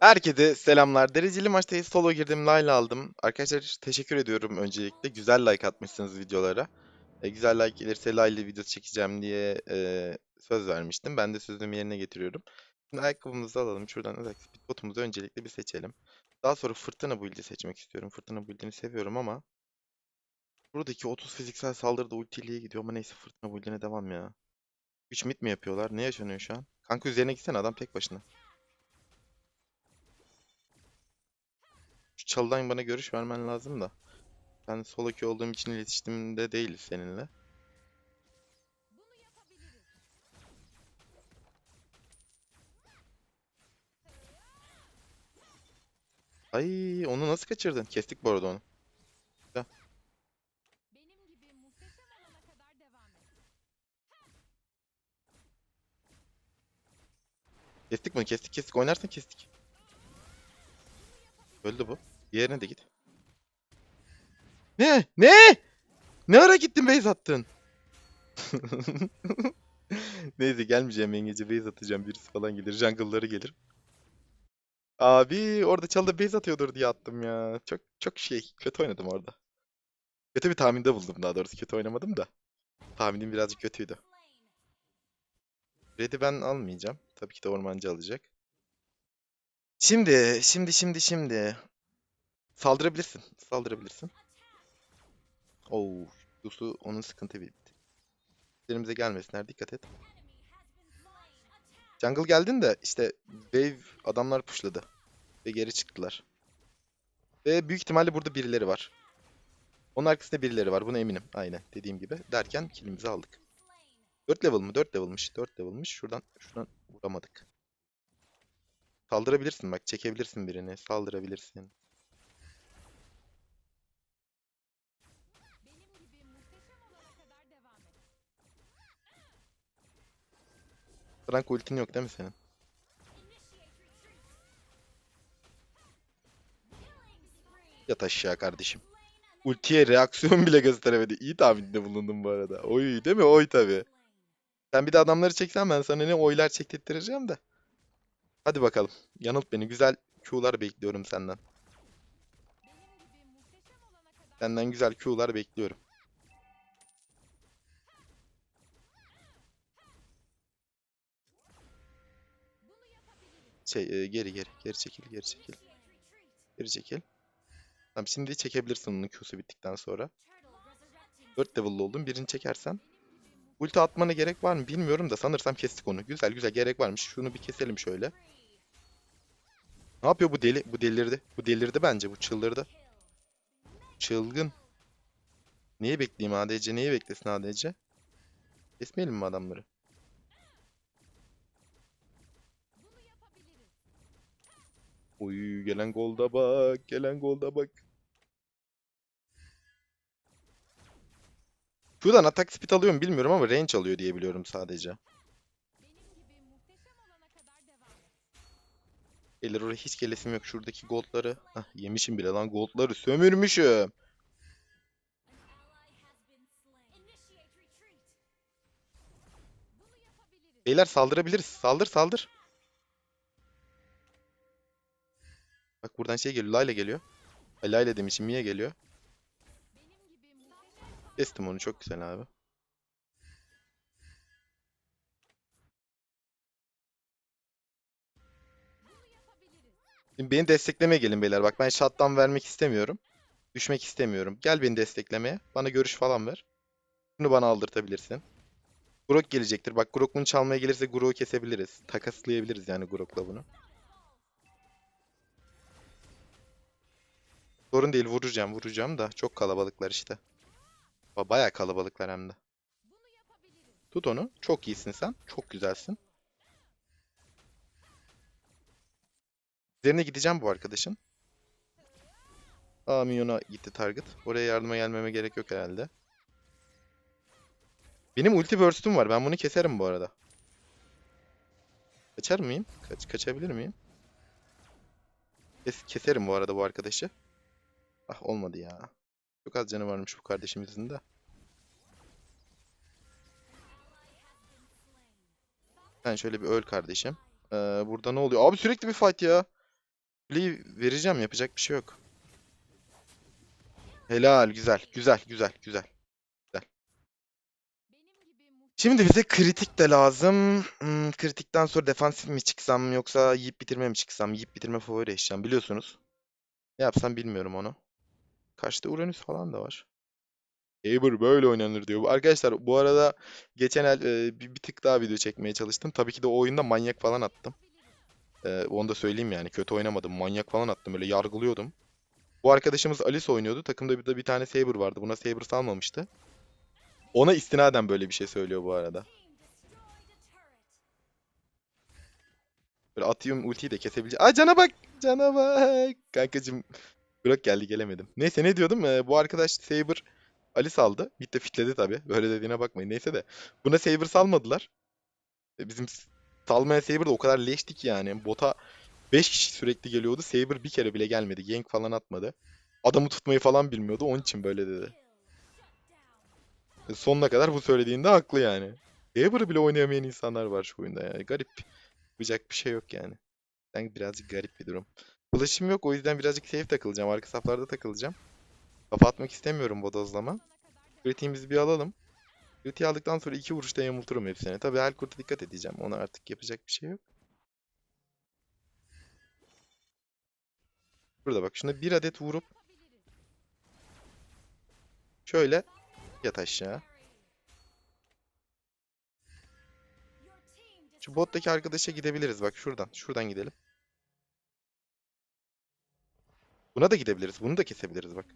Herkese selamlar. Dereceli maçtayız. Solo girdim. Layla aldım. Arkadaşlar teşekkür ediyorum öncelikle. Güzel like atmışsınız videolara. E, güzel like gelirse Layla videosu çekeceğim diye e, söz vermiştim. Ben de sözümü yerine getiriyorum. Şimdi ayakkabımızı alalım. Şuradan özellikle speedbotumuzu öncelikle bir seçelim. Daha sonra fırtına build'i seçmek istiyorum. Fırtına build'ini seviyorum ama buradaki 30 fiziksel saldırı da ultiliğe gidiyor ama neyse fırtına build'ine devam ya. 3 mid mi yapıyorlar? Ne yaşanıyor şu an? Kanka üzerine gitsene adam tek başına. Şu çalıdan bana görüş vermen lazım da. Ben queue olduğum için iletişimde değiliz seninle. Ay onu nasıl kaçırdın? Kestik bu arada onu. Kestik bunu kestik kestik. Oynarsan kestik. Öldü bu. Diğerine de git. Ne? Ne? Ne ara gittin base attın? Neyse gelmeyeceğim yengece base atacağım. Birisi falan gelir. Jungle'ları gelir. Abi orada çalda base atıyordur diye attım ya. Çok çok şey kötü oynadım orada. Kötü bir tahminde buldum daha doğrusu. Kötü oynamadım da. Tahminim birazcık kötüydü. Red'i ben almayacağım. Tabii ki de ormancı alacak. Şimdi, şimdi, şimdi, şimdi. Saldırabilirsin. Saldırabilirsin. Oo, Yusuf onun sıkıntı bitti. Üzerimize gelmesinler. Dikkat et. Jungle geldin de işte wave adamlar pushladı. Ve geri çıktılar. Ve büyük ihtimalle burada birileri var. Onun arkasında birileri var. Buna eminim. Aynen dediğim gibi. Derken killimizi aldık. 4 level mı? 4 level'mış. 4 level'mış. Şuradan şuradan vuramadık. Saldırabilirsin bak. Çekebilirsin birini. Saldırabilirsin. Frank ultin yok değil mi senin? Yat aşağı kardeşim. Ultiye reaksiyon bile gösteremedi. İyi tahminde bulundum bu arada. Oy değil mi? Oy tabii. Sen bir de adamları çeksen ben sana ne oylar çektirttireceğim de. Hadi bakalım. Yanılt beni. Güzel Q'lar bekliyorum senden. Senden güzel Q'lar bekliyorum. Şey e, geri geri. Geri çekil. Geri çekil. Geri çekil. Tamam şimdi çekebilirsin onun Q'su bittikten sonra. 4 level'lı oldun. Birini çekersen. Ulti atmana gerek var mı bilmiyorum da sanırsam kestik onu. Güzel güzel gerek varmış. Şunu bir keselim şöyle. Ne yapıyor bu deli? Bu delirdi. Bu delirdi bence. Bu çıldırdı. Çılgın. Neyi bekleyeyim ADC? Neyi beklesin ADC? Kesmeyelim mi adamları? Bunu yapabilirim. Oy gelen golda bak. Gelen golda bak. Şuradan atak speed alıyor mu bilmiyorum ama range alıyor diye biliyorum sadece. Beyler oraya hiç gelesim yok. Şuradaki goldları. Hah yemişim bile lan goldları sömürmüşüm. Beyler saldırabiliriz. Saldır saldır. Bak buradan şey geliyor. Layla geliyor. Ay, Layla demişim. Mia geliyor. Kestim onu. Çok güzel abi. Şimdi beni desteklemeye gelin beyler. Bak ben shutdown vermek istemiyorum. Düşmek istemiyorum. Gel beni desteklemeye. Bana görüş falan ver. Bunu bana aldırtabilirsin. Grok gelecektir. Bak Grok bunu çalmaya gelirse Grok'u kesebiliriz. Takaslayabiliriz yani Grok'la bunu. Sorun değil vuracağım vuracağım da çok kalabalıklar işte. Ba- Bayağı kalabalıklar hem de. Tut onu. Çok iyisin sen. Çok güzelsin. Üzerine gideceğim bu arkadaşın. Aa minyona gitti target. Oraya yardıma gelmeme gerek yok herhalde. Benim ulti burst'üm var. Ben bunu keserim bu arada. Kaçar mıyım? Kaç kaçabilir miyim? Kes keserim bu arada bu arkadaşı. Ah olmadı ya. Çok az canı varmış bu kardeşimizin de. Sen şöyle bir öl kardeşim. Ee, burada ne oluyor? Abi sürekli bir fight ya. Kuleyi vereceğim yapacak bir şey yok. Helal güzel güzel güzel güzel. Şimdi bize kritik de lazım. Hmm, kritikten sonra defansif mi çıksam yoksa yiyip bitirme mi çıksam? Yiyip bitirme favori eşyam biliyorsunuz. Ne yapsam bilmiyorum onu. Kaçta Uranüs falan da var. Saber böyle oynanır diyor. Arkadaşlar bu arada geçen el e, bir, bir tık daha video çekmeye çalıştım. Tabii ki de o oyunda manyak falan attım. E, onu da söyleyeyim yani. Kötü oynamadım. Manyak falan attım. Öyle yargılıyordum. Bu arkadaşımız Alice oynuyordu. Takımda bir de bir tane Saber vardı. Buna Saber salmamıştı. Ona istinaden böyle bir şey söylüyor bu arada. Böyle atıyorum ultiyi de kesebileceğim. Aa cana bak! Cana bak! Kankacım Burak geldi gelemedim. Neyse ne diyordum? Ee, bu arkadaş Saber Alice aldı. Mid de fitledi tabii. Böyle dediğine bakmayın. Neyse de. Buna Saber salmadılar. E, bizim salmayan Saber o kadar leşti ki yani. Bota 5 kişi sürekli geliyordu. Saber bir kere bile gelmedi. Gank falan atmadı. Adamı tutmayı falan bilmiyordu. Onun için böyle dedi. E, sonuna kadar bu söylediğinde haklı yani. Saber'ı bile oynayamayan insanlar var şu oyunda ya. Garip. Yapacak bir şey yok yani. Ben birazcık garip bir durum. Flash'ım yok o yüzden birazcık safe takılacağım. Arka saflarda takılacağım. Kafa atmak istemiyorum bodozlama. Kritiğimizi bir alalım. Kritiği aldıktan sonra iki vuruşta yamulturum hepsini. Tabii her kurta dikkat edeceğim. Ona artık yapacak bir şey yok. Burada bak şuna bir adet vurup şöyle yat aşağı. Şu bottaki arkadaşa gidebiliriz bak şuradan. Şuradan gidelim. Buna da gidebiliriz. Bunu da kesebiliriz bak.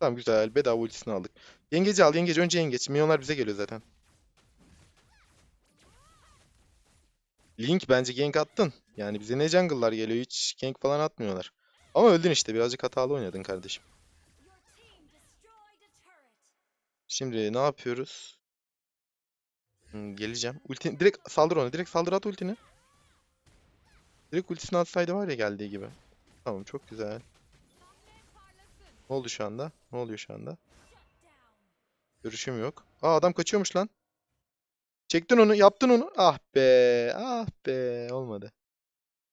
Tamam güzel. Bedava ultisini aldık. Yengeci al. Yengeci önce yengeç. Milyonlar bize geliyor zaten. Link bence gank attın. Yani bize ne jungle'lar geliyor. Hiç gank falan atmıyorlar. Ama öldün işte. Birazcık hatalı oynadın kardeşim. Şimdi ne yapıyoruz? Hmm, geleceğim. Ulti direkt saldır ona. Direkt saldır at ultini. Direkt ultisini atsaydı var ya geldiği gibi. Tamam çok güzel. Ne oldu şu anda? Ne oluyor şu anda? Görüşüm yok. Aa adam kaçıyormuş lan. Çektin onu, yaptın onu. Ah be, ah be. Olmadı.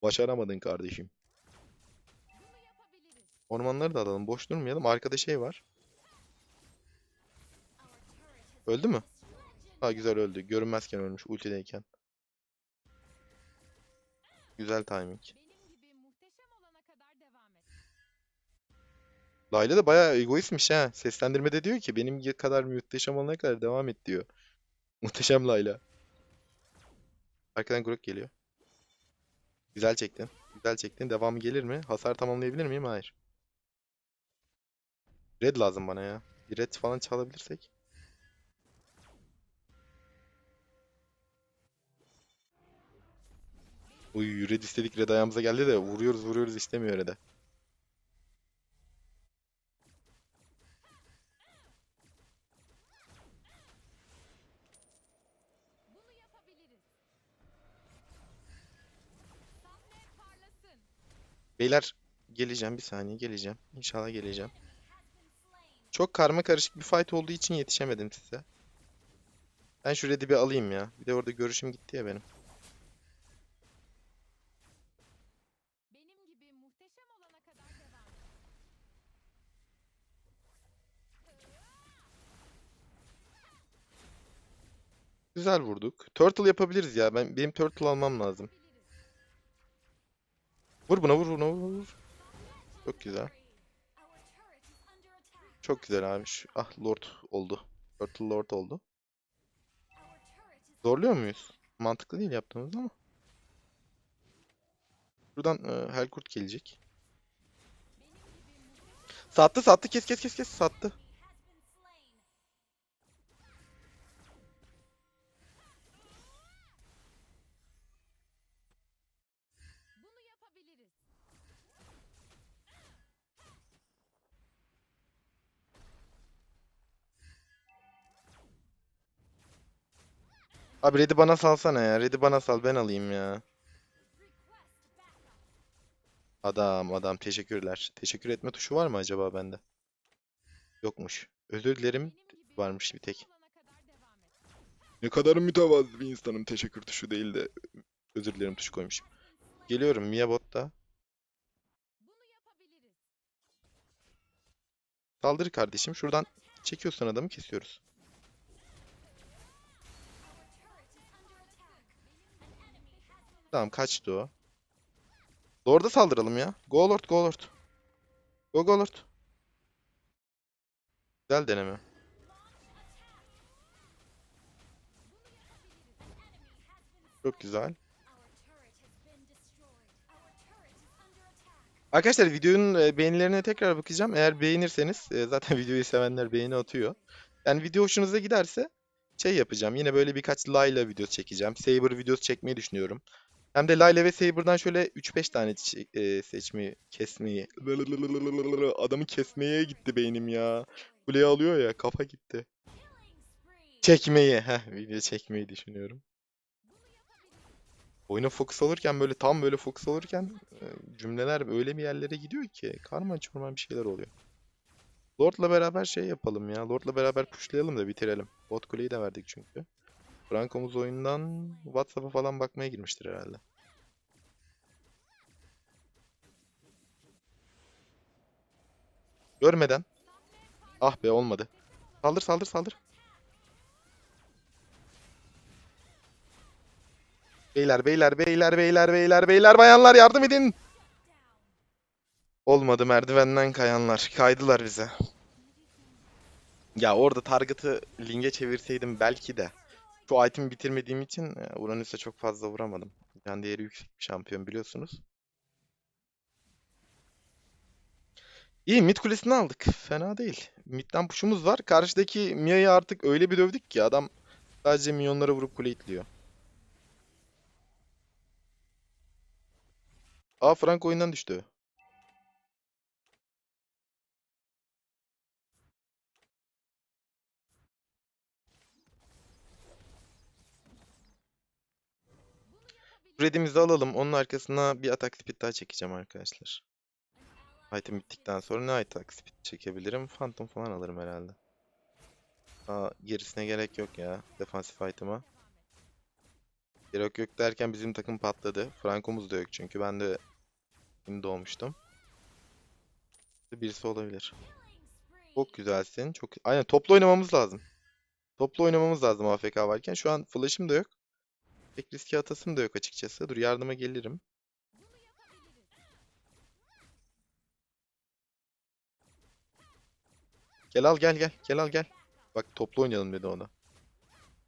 Başaramadın kardeşim. Ormanları da alalım. Boş durmayalım. Arkada şey var. Öldü mü? Ha güzel öldü. Görünmezken ölmüş ultideyken. Güzel timing. benim gibi muhteşem olana kadar devam et. Layla da bayağı egoistmiş ha. Seslendirmede diyor ki benim kadar muhteşem olana kadar devam et diyor. Muhteşem Layla. Arkadan Grok geliyor. Güzel çektin. Güzel çektin. Devamı gelir mi? Hasar tamamlayabilir miyim? Hayır. Red lazım bana ya. Bir red falan çalabilirsek. Uy red istedik red ayağımıza geldi de vuruyoruz vuruyoruz istemiyor red'e. Beyler geleceğim bir saniye geleceğim. İnşallah geleceğim. Çok karma karışık bir fight olduğu için yetişemedim size. Ben şu red'i bir alayım ya. Bir de orada görüşüm gitti ya. Benim gibi muhteşem olana kadar devam et. Güzel vurduk. Turtle yapabiliriz ya. Ben benim turtle almam lazım. Vur buna vur buna vur vur. Çok güzel. Çok güzel abi. Ah lord oldu. Turtle lord oldu. Zorluyor muyuz? Mantıklı değil yaptığımız ama. Buradan e, Helkurt gelecek. Sattı sattı kes kes kes kes sattı. Abi red'i bana salsana ya. Red'i bana sal ben alayım ya. Adam adam teşekkürler. Teşekkür etme tuşu var mı acaba bende? Yokmuş. Özür dilerim varmış bir tek. Ne kadar mütevazı bir insanım teşekkür tuşu değil de özür dilerim tuşu koymuşum. Geliyorum Mia botta. Saldır kardeşim. Şuradan çekiyorsun adamı kesiyoruz. Tamam kaçtı o. Lord'a saldıralım ya. Go Lord, Go Lord. Go Go Lord. Güzel deneme. Çok güzel. Arkadaşlar videonun e, beğenilerine tekrar bakacağım. Eğer beğenirseniz e, zaten videoyu sevenler beğeni atıyor. Yani video hoşunuza giderse şey yapacağım. Yine böyle birkaç Layla videosu çekeceğim. Saber videosu çekmeyi düşünüyorum. Hem de Layla ve Saber'dan şöyle 3-5 tane e, seçmeyi, kesmeyi. Adamı kesmeye gitti beynim ya. Kuleye alıyor ya kafa gitti. Çekmeyi. Heh, video çekmeyi düşünüyorum. Oyuna fokus olurken böyle tam böyle fokus olurken e, cümleler öyle bir yerlere gidiyor ki karman çorman bir şeyler oluyor. Lord'la beraber şey yapalım ya. Lord'la beraber pushlayalım da bitirelim. Bot kuleyi de verdik çünkü. Franco'muz oyundan WhatsApp'a falan bakmaya girmiştir herhalde. Görmeden. Ah be olmadı. Saldır saldır saldır. Beyler beyler beyler beyler beyler beyler bayanlar yardım edin. Olmadı merdivenden kayanlar. Kaydılar bize. Ya orada target'ı Ling'e çevirseydim belki de. Şu item'i bitirmediğim için e, Uranüs'e çok fazla vuramadım. Can değeri yüksek bir şampiyon biliyorsunuz. İyi mid kulesini aldık. Fena değil. Mid'den push'umuz var. Karşıdaki Mia'yı artık öyle bir dövdük ki adam sadece minyonlara vurup kule itliyor. Aa Frank oyundan düştü. Red'imizi alalım. Onun arkasına bir atak speed daha çekeceğim arkadaşlar. Item bittikten sonra ne atak speed çekebilirim? Phantom falan alırım herhalde. Aa, gerisine gerek yok ya. Defansif item'a. Gerek yok derken bizim takım patladı. Franco'muz da yok çünkü. Ben de yeni doğmuştum. Birisi olabilir. Çok güzelsin. Çok Aynen toplu oynamamız lazım. Toplu oynamamız lazım AFK varken. Şu an flash'ım da yok. Pek riske atasım da yok açıkçası. Dur yardıma gelirim. Gel al gel gel. Gel al gel. Bak toplu oynayalım dedi ona.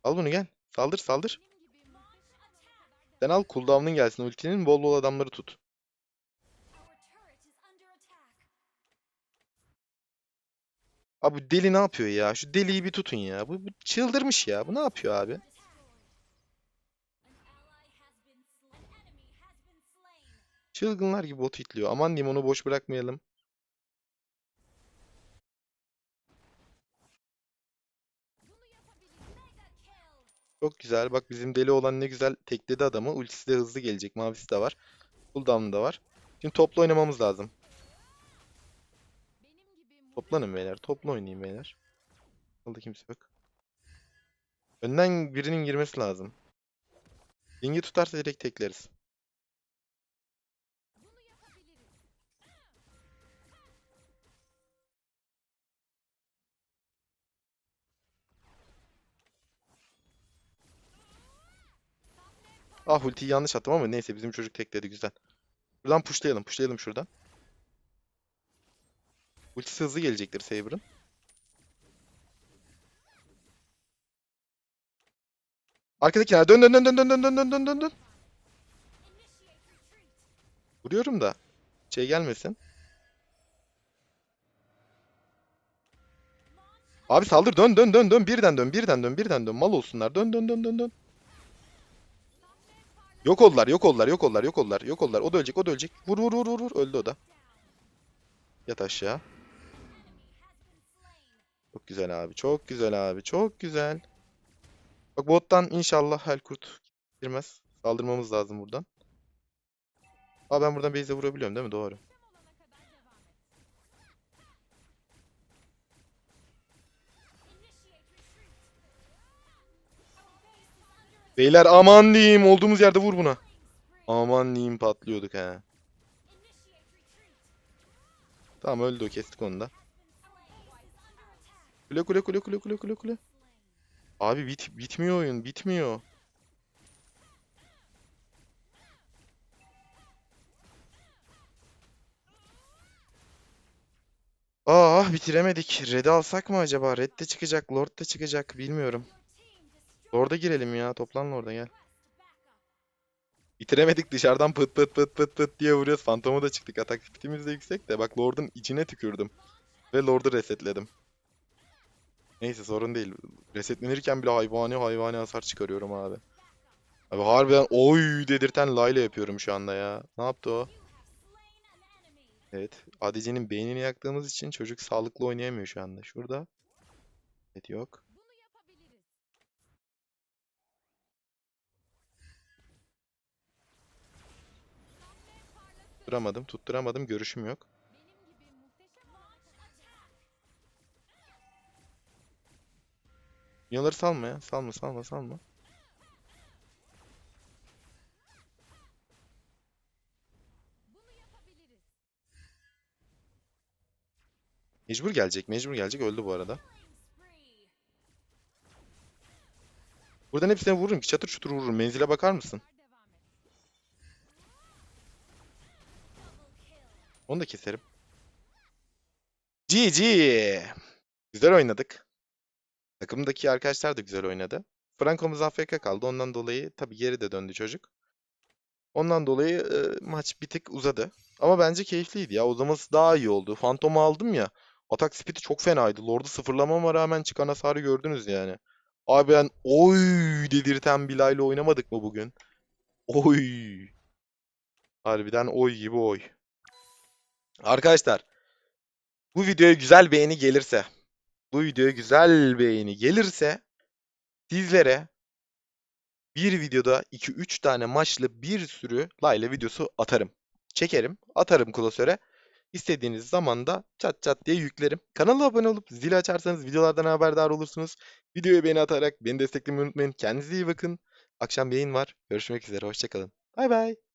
Al bunu gel. Saldır saldır. Sen al cooldown'un gelsin ultinin bol bol adamları tut. Abi bu deli ne yapıyor ya? Şu deliyi bir tutun ya. Bu, bu çıldırmış ya. Bu ne yapıyor abi? Çılgınlar gibi botu itliyor. Aman diyeyim onu boş bırakmayalım. Çok güzel. Bak bizim deli olan ne güzel tekledi adamı. Ultisi de hızlı gelecek. Mavisi de var. Cooldown'u da var. Şimdi toplu oynamamız lazım. Toplanın beyler. Toplu oynayın beyler. Solda kimse yok. Önden birinin girmesi lazım. Ling'i tutarsa direkt tekleriz. Ah ultiyi yanlış attım ama neyse bizim çocuk tekledi güzel. Buradan pushlayalım. Pushlayalım şuradan. Ultisi hızlı gelecektir Saber'ın. Arkadakiler dön dön dön dön dön dön dön dön dön dön dön. Vuruyorum da şey gelmesin. Abi saldır dön dön dön dön birden dön birden dön birden dön mal olsunlar dön dön dön dön dön. Yok oldular yok oldular yok oldular yok oldular yok oldular o da ölecek o da ölecek. Vur vur vur vur vur öldü o da. Yat aşağı. Çok güzel abi çok güzel abi çok güzel. Bak bottan inşallah Helkurt girmez. Saldırmamız lazım buradan. Aa ben buradan base'e vurabiliyorum değil mi? Doğru. Beyler aman diyeyim olduğumuz yerde vur buna. Aman diyeyim patlıyorduk ha. Tamam öldü o kestik onu da. Kule kule kule kule kule kule kule. Abi bit bitmiyor oyun bitmiyor. Ah bitiremedik. Red'i alsak mı acaba? Red de çıkacak, Lord da çıkacak. Bilmiyorum. Lord'a girelim ya. Toplan Lord'a gel. Bitiremedik dışarıdan pıt pıt pıt pıt pıt diye vuruyoruz. Fantom'a da çıktık. Atak speed'imiz de yüksek de. Bak Lord'un içine tükürdüm. Ve Lord'u resetledim. Neyse sorun değil. Resetlenirken bile hayvani hayvani hasar çıkarıyorum abi. Abi harbiden oy dedirten Layla yapıyorum şu anda ya. Ne yaptı o? Evet. ADC'nin beynini yaktığımız için çocuk sağlıklı oynayamıyor şu anda. Şurada. Evet yok. Tutturamadım. Tutturamadım. Görüşüm yok. Yaları salma ya. Salma salma salma. Mecbur gelecek. Mecbur gelecek. Öldü bu arada. Buradan hepsine vururum ki. Çatır çutur vururum. Menzile bakar mısın? Devam et. Onu da keserim. GG. Güzel oynadık. Takımdaki arkadaşlar da güzel oynadı. Franco'muz AFK kaldı. Ondan dolayı tabii geri de döndü çocuk. Ondan dolayı e, maç bir tık uzadı. Ama bence keyifliydi ya. Uzaması daha iyi oldu. Phantom'u aldım ya. Atak speed'i çok fenaydı. Lord'u sıfırlamama rağmen çıkan hasarı gördünüz yani. Abi ben oy dedirten Bilal'le oynamadık mı bugün? Oy. Harbiden oy gibi oy. Arkadaşlar bu videoya güzel beğeni gelirse bu videoya güzel beğeni gelirse sizlere bir videoda 2-3 tane maçlı bir sürü Layla videosu atarım. Çekerim, atarım klasöre. İstediğiniz zaman da çat çat diye yüklerim. Kanala abone olup zil açarsanız videolardan haberdar olursunuz. Videoya beğeni atarak beni desteklemeyi unutmayın. Kendinize iyi bakın. Akşam yayın var. Görüşmek üzere. Hoşçakalın. Bay bay.